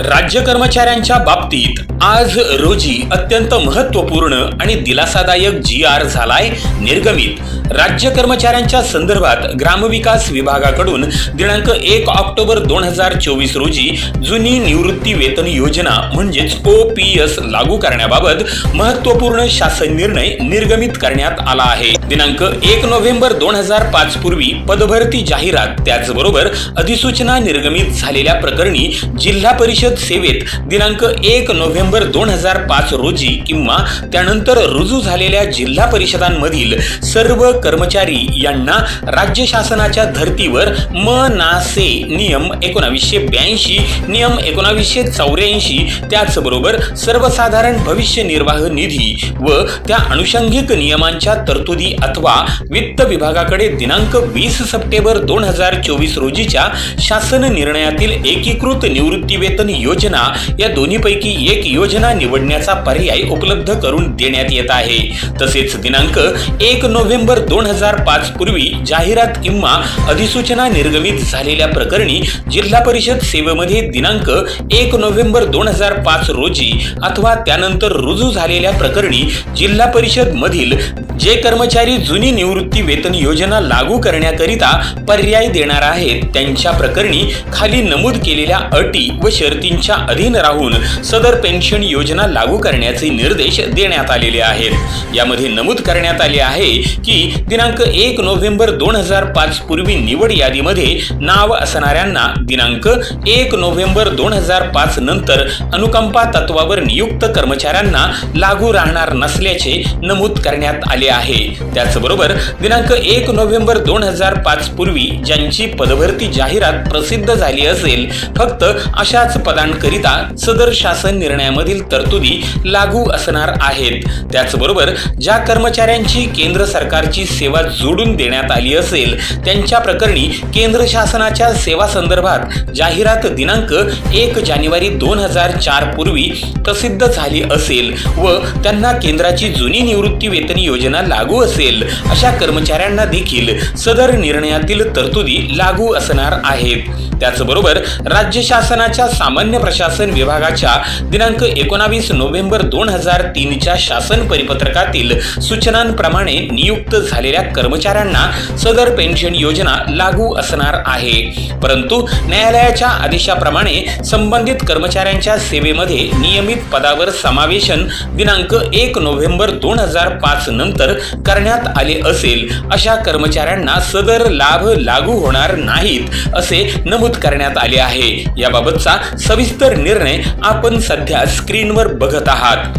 राज्य कर्मचाऱ्यांच्या बाबतीत आज रोजी अत्यंत महत्त्वपूर्ण आणि दिलासादायक जी आर झालाय निर्गमित. राज्य कर्मचाऱ्यांच्या संदर्भात ग्रामविकास विभागाकडून दिनांक एक ऑक्टोबर दोन हजार चोवीस रोजी जुनी निवृत्ती वेतन योजना म्हणजेच ओ पी एस लागू करण्याबाबत महत्त्वपूर्ण शासन निर्णय निर्गमित करण्यात आला आहे. दिनांक एक नोव्हेंबर दोन हजार पाच पूर्वी पदभरती जाहिरात. त्याचबरोबर अधिसूचना निर्गमित झालेल्या प्रकरणी जिल्हा परिषद सेवेत दिनांक एक नोव्हेंबर दोन हजार पाच रोजी किंवा त्यानंतर रुजू झालेल्या जिल्हा परिषदांमधील सर्व कर्मचारी यांना राज्य शासनाच्या धर्तीवर म ना से नियम एकोणावीसशे ब्याऐंशी नियम एकोणावीसशे चौऱ्याऐंशी त्याचबरोबर सर्वसाधारण भविष्य निर्वाह निधी व त्या अनुषंगिक नियमांच्या तरतुदी अथवा वित्त विभागाकडे दिनांक वीस सप्टेंबर दोन हजार चोवीस रोजीच्या शासन निर्णयातील एकीकृत निवृत्ती वेतन योजना या दोन्हीपैकी एक योजना निवडण्याचा पर्याय उपलब्ध करून देण्यात येत आहे. तसेच दिनांक एक नोव्हेंबर दोन हजार पाच पूर्वी जाहिरात किंवा अधिसूचना निर्गमित झालेल्या प्रकरणी जिल्हा परिषद सेवेमध्ये दिनांक एक नोव्हेंबर दोन हजार पाच रोजी अथवा त्यानंतर रुजू झालेल्या प्रकरणी जिल्हा परिषद मधील जे कर्मचारी जुनी निवृत्ती वेतन योजना लागू करण्याकरिता पर्याय देणार आहेत. त्यांच्या प्रकरणी खाली नमूद केलेल्या अटी व शर्तींच्या अधीन राहून सदर पेन्शन योजना लागू करण्याचे निर्देश देण्यात आलेले आहेत. यामध्ये नमूद करण्यात आले आहे की दिनांक एक नोव्हेंबर दोन हजार पाच पूर्वी निवड यादीमध्ये नाव असणाऱ्यांना दिनांक एक नोव्हेंबर दोन हजार पाच नंतर अनुकंपा तत्वावर नियुक्त कर्मचाऱ्यांना लागू राहणार नसल्याचे नमूद करण्यात आले आहे. त्याचबरोबर दिनांक एक नोव्हेंबर दोन हजार पाच पूर्वी ज्यांची पदभरती जाहिरात प्रसिद्ध झाली असेल फक्त अशाच पदांकरिता सदर शासन निर्णयामधील तरतुदी लागू असणार आहेत. त्याचबरोबर ज्या कर्मचाऱ्यांची केंद्र सरकारची सेवा जोडून देण्यात आली असेल त्यांच्या प्रकरणी केंद्र शासनाच्या सेवा संदर्भात जाहिरात दिनांक एक जानेवारी दोन हजार चार पूर्वी प्रसिद्ध झाली असेल व त्यांना केंद्राची जुनी निवृत्ती वेतन योजना लागू असेल अशा कर्मचाऱ्यांना देखील सदर निर्णयातील तरतुदी लागू असणार आहेत. त्याचबरोबर राज्य शासनाच्या सामान्य प्रशासन विभागाच्या दिनांक एकोणावीस नोव्हेंबर दोन हजार तीनच्या शासन परिपत्रकातील सूचनांप्रमाणे नियुक्त झालेल्या कर्मचाऱ्यांना सदर पेन्शन योजना लागू असणार आहे. परंतु न्यायालयाच्या आदेशाप्रमाणे संबंधित कर्मचाऱ्यांच्या सेवेमध्ये नियमित पदावर समावेशन दिनांक एक नोव्हेंबर दोन हजार पाच नंतर करण्यात करण्यात आले असेल अशा कर्मचाऱ्यांना सदर लाभ लागू होणार नाहीत असे नमूद करण्यात आले आहे. याबाबतचा सविस्तर निर्णय आपण सध्या स्क्रीनवर बघत आहात.